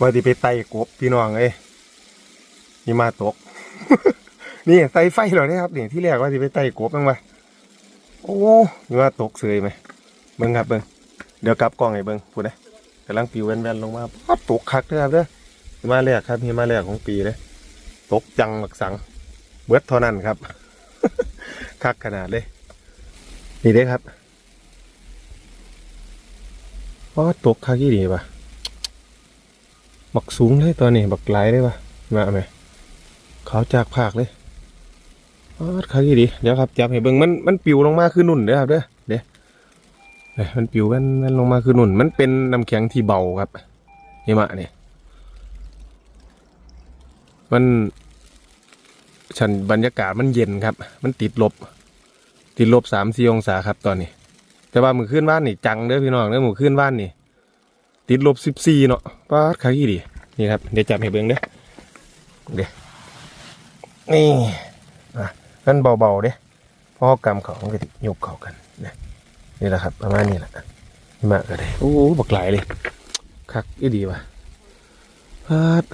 ว่าที่ไปไต่กบพี่น้องเอ้ยนี่มาตก นี่ไต่ไฟเหรอเนี่ยครับนี่ที่แรกว่าที่ไปไต่กบบ้งวะโอ้นี่ว่าตกเสยไหมเบิ้งครับเบิ้งเดี๋ยวกลับกล้องให้เบิ้งพูดนะกำลังปิวแว่นๆลงมาปั๊บตกคักเด้อครับเด้อหิมาแรกครับหิมาแรกของปีเลยตกจังหมักสัง เบิดเท่านั้นครับ คักขนาดเลย นี่เด้ครับว้าตกคักยี่ดีป่ะ บักสูงเลยตอนนี้บักไหลเลยป่ะมาไหมขาวจากภาคเลยว้าคักยี่ดีเดี๋ยวครับจับให้เบิ่งมันมันปิวลงมาคือนุ่นเด้อครับเด้อเด้เอ้ยมันปิวมันมันลงมาคือนุ่น มันเป็นน้ำแข็งที่เบาครับนี่มะเนี่ยมันชันบรรยากาศมันเย็นครับ มันติดลบ ติดลบสามสี่องศาครับตอนนี้ แต่ว่ามือขึ้นบ้านนี่จังเด้อพี่น้องเด้อมือขึ้นบ้านนี่ ติดลบสิบสี่เนาะป้าดขายี่ดีนี่ครับ เดี๋ยวจับให้เบิ้งเด้อเดี๋ยวนี่อะนั่นเบาๆเด้พอกำเขามันก็ติยกเขากันนะนี่แหละครับ ประมาณนี้แหละมากก็ได้โอ้บักหลายเลยคักอีดีว่ะพาด